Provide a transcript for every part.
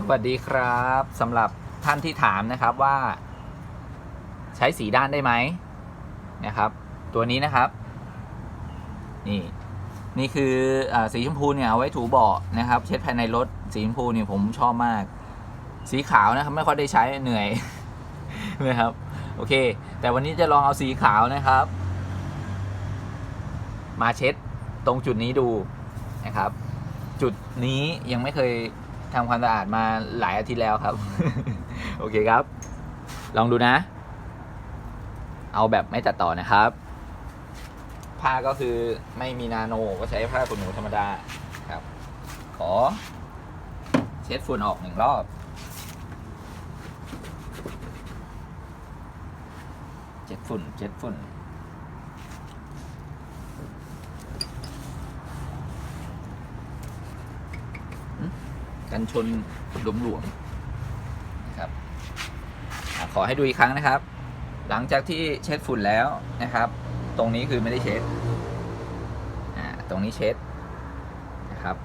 สวัสดีครับสำหรับท่านที่ถามนะครับว่า ใช้สีด้านได้ไหมนะครับ ตัวนี้นะครับนี่นี่คืออสีชมพูเนี่ยเอาไว้ถูเบาะนะครับ เช็ดภายในรถสีชมพูเนี่ยผมชอบมาก สีขาวนะครับไม่ค่อยได้ใช้เหนื่อยนะครับโอเค แต่วันนี้จะลองเอาสีขาวนะครับ มาเช็ดตรงจุดนี้ดูนะครับ จุดนี้ยังไม่เคย ทำความสะอาดมาหลายอาทิตย์แล้วครับ โอเคครับ ลองดูนะ เอาแบบไม่ตัดต่อนะครับ ผ้าก็คือไม่มีนาโนก็ใช้ผ้าขนหนูธรรมดาครับ ขอ เช็ดฝุ่นออกหนึ่งรอบเช็ดฝุ่นเช็ดฝุ่น กันชนหลวมๆนะครับขอให้ดูอีกครั้งนะครับ หลังจากที่เช็ดฝุ่นแล้วนะครับ ตรงนี้คือไม่ได้เช็ดอ่าตรงนี้เช็ดนะครับ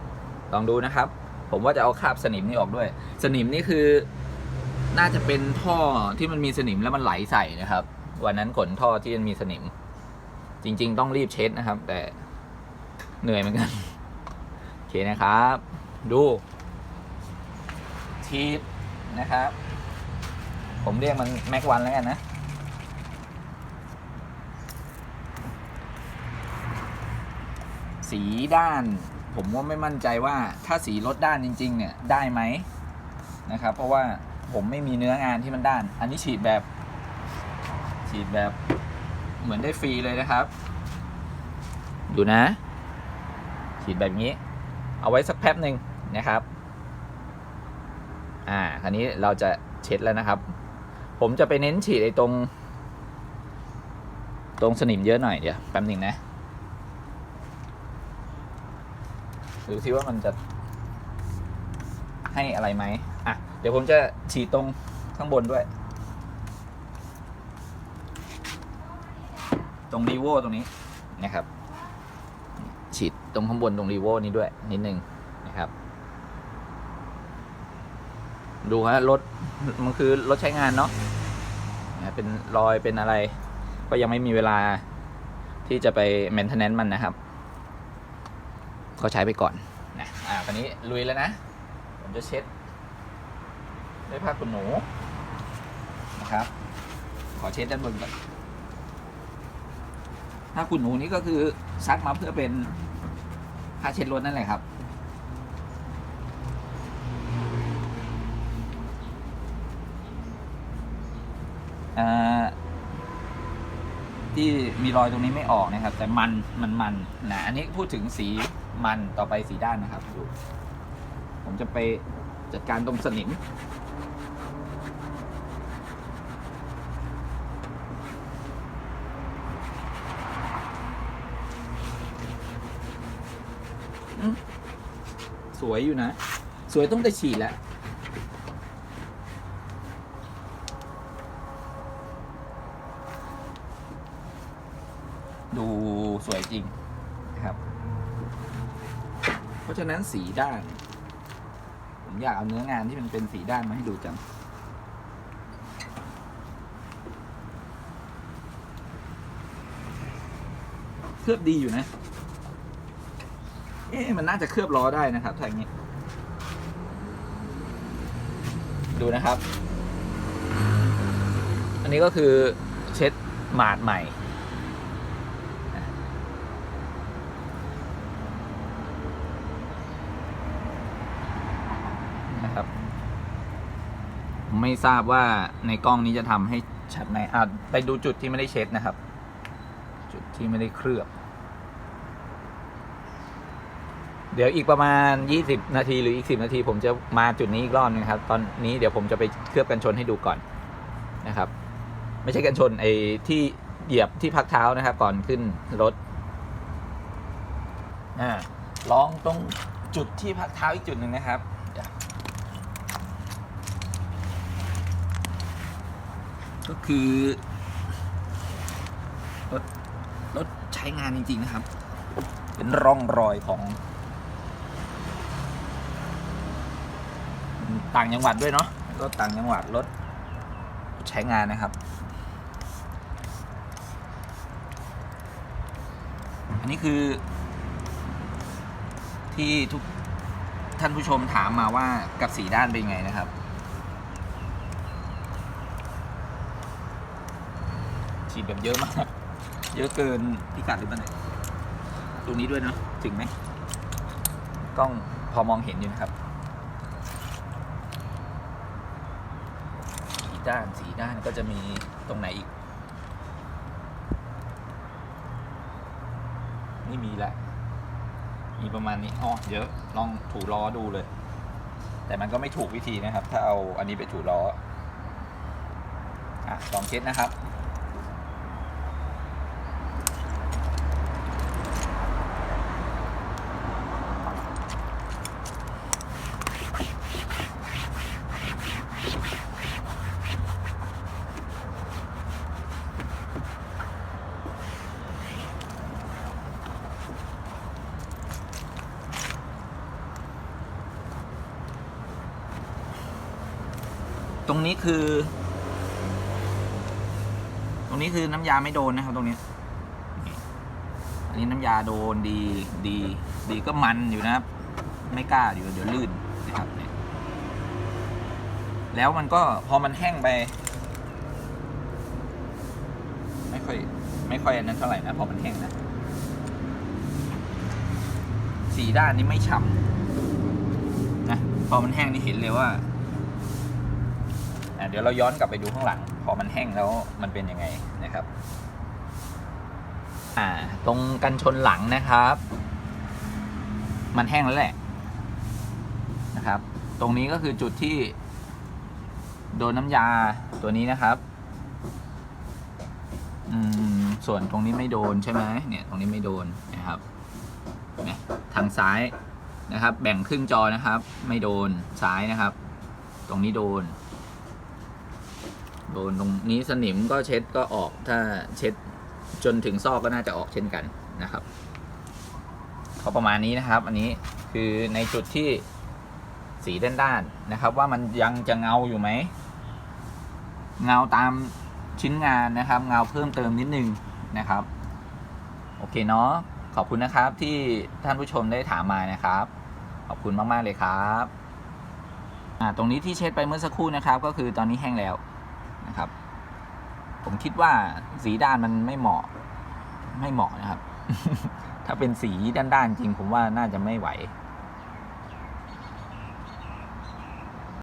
ลองดูนะครับ ผมว่าจะเอาคราบสนิมนี่ออกด้วย สนิมนี่คือน่าจะเป็นท่อที่มันมีสนิมแล้วมันไหลใส่นะครับ วันนั้นขนท่อที่มันมีสนิม จริง ๆ ต้องรีบเช็ดนะครับ แต่เหนื่อยเหมือนกันโอเคนะครับ ดู ชีสนะครับ ผมเรียกมันแม็กวันแล้วกันนะ สีด้าน ผมว่าไม่มั่นใจว่าถ้าสีลดด้านจริง ๆ เนี่ย ได้ไหมนะครับ เพราะว่าผมไม่มีเนื้องานที่มันด้าน อันนี้ฉีดแบบ ฉีดแบบเหมือนได้ฟรีเลยนะครับ ดูนะ ฉีดแบบนี้ เอาไว้สักแป๊บหนึ่งนะครับ อ่าคราวนี้เราจะเช็ดแล้วนะครับ ผมจะไปเน้นฉีดไอ้ตรง ตรงสนิมเยอะหน่อยเดี๋ยวแป๊บหนึ่งนะดูซิว่ามันจะให้อะไรไหมอะ เดี๋ยวผมจะฉีดตรงข้างบนด้วย ตรงรีโวตรงนี้นะครับ ฉีดตรงข้างบนตรงรีโวนี้ด้วยนิดนึงนะครับ ดูฮะรถมันคือรถใช้งานเนาะเป็นรอยเป็นอะไร ก็ยังไม่มีเวลาที่จะไป maintenance มันนะครับ ก็ใช้ไปก่อนนะอ่าคราวนี้ลุยแล้วนะ ผมจะเช็ดด้วยผ้าขนหนูนะครับ ขอเช็ดด้านบนก่อนผ้าขนหนูนี่ก็คือซักมาเพื่อเป็นผ้าเช็ดรถนั่นแหละครับ ที่มีรอยตรงนี้ไม่ออกนะครับ แต่มันมันมันนะอันนี้พูดถึงสีมันต่อไปสีด้านนะครับดูผมจะไปจัดการตรงสนิมสวยอยู่นะ สวยต้องได้ฉีดแล้ว ดูสวยจริงนะครับ เพราะฉะนั้นสีด้าน ผมอยากเอาเนื้องานที่มันเป็นสีด้านมาให้ดูจังเคลือบดีอยู่นะ เอ๊ะมันน่าจะเคลือบล้อได้นะครับถ้าอย่างนี้ ดูนะครับ อันนี้ก็คือเช็ดหมาดใหม่ นะครับ ไม่ทราบว่าในกล้องนี้จะทำให้ชัดไหมอะไปดูจุดที่ไม่ได้เช็ดนะครับ จุดที่ไม่ได้เคลือบ เดี๋ยวอีกประมาณ 20 นาทีหรืออีก 10 นาที ผมจะมาจุดนี้อีกรอบนึงครับ ตอนนี้เดี๋ยวผมจะไปเคลือบกันชนให้ดูก่อนนะครับ ไม่ใช่กันชนไอ้ที่เหยียบที่พักเท้านะครับ ก่อนขึ้นรถอ่าลองตรงจุดที่พักเท้าอีกจุดหนึ่งนะครับ ก็คือรถรถใช้งานจริง ๆ นะครับ เป็นร่องรอยของต่างจังหวัดด้วยเนาะรถต่างจังหวัดรถใช้งานนะครับ อันนี้คือ ที่ทุกท่านผู้ชมถามมาว่ากับสีด้านเป็นไงนะครับ ฉีดแบบเยอะมาก เยอะเกินพิกัดหรือเปล่าเนี่ยตรงนี้ด้วยเนาะถึงไหมกล้องพอมองเห็นอยู่นะครับสีด้านสีด้านก็จะมีตรงไหนอีก นี่มีแหละ มีประมาณนี้อ๋อเยอะลองถูล้อดูเลย แต่มันก็ไม่ถูกวิธีนะครับ ถ้าเอาอันนี้ไปถูล้ออะลองเช็ดนะครับ ตรงนี้คือ ตรงนี้คือน้ำยาไม่โดนนะครับ ตรงนี้ อันนี้น้ำยาโดนดีดี ดีก็มันอยู่นะครับ ไม่กล้าอยู่เดี๋ยวลื่นนะครับเนี่ยแล้วมันก็พอมันแห้งไป ไม่ค่อย ไม่ค่อยอันนั้นเท่าไหร่นะพอมันแห้งนะสีด้านนี้ไม่ฉ่ำนะพอมันแห้งนี่เห็นเลยว่า เดี๋ยวเราย้อนกลับไปดูข้างหลัง พอมันแห้งแล้วมันเป็นยังไงนะครับอ่าตรงกันชนหลังนะครับ มันแห้งแล้วแหละนะครับ ตรงนี้ก็คือจุดที่ โดนน้ำยาตัวนี้นะครับอืมส่วนตรงนี้ไม่โดนใช่ไหมเนี่ยตรงนี้ไม่โดนนะครับเนี่ยทางซ้ายนะครับ แบ่งครึ่งจอนะครับ ไม่โดนซ้ายนะครับ ตรงนี้โดน โดนตรงนี้สนิมก็เช็ดก็ออกถ้าเช็ดจนถึงซอกก็น่าจะออกเช่นกันนะครับก็ประมาณนี้นะครับ อันนี้คือในจุดที่สีด้านๆนะครับ ว่ามันยังจะเงาอยู่ไหม เงาตามชิ้นงานนะครับ เงาเพิ่มเติมนิดนึงนะครับ โอเคเนาะขอบคุณนะครับที่ท่านผู้ชมได้ถามมานะครับ ขอบคุณมาก ๆ เลยครับอ่าตรงนี้ที่เช็ดไปเมื่อสักครู่นะครับ ก็คือตอนนี้แห้งแล้ว นะครับ ผมคิดว่าสีด้านมันไม่เหมาะ ไม่เหมาะนะครับ ถ้าเป็นสีด้านๆจริงผมว่าน่าจะไม่ไหว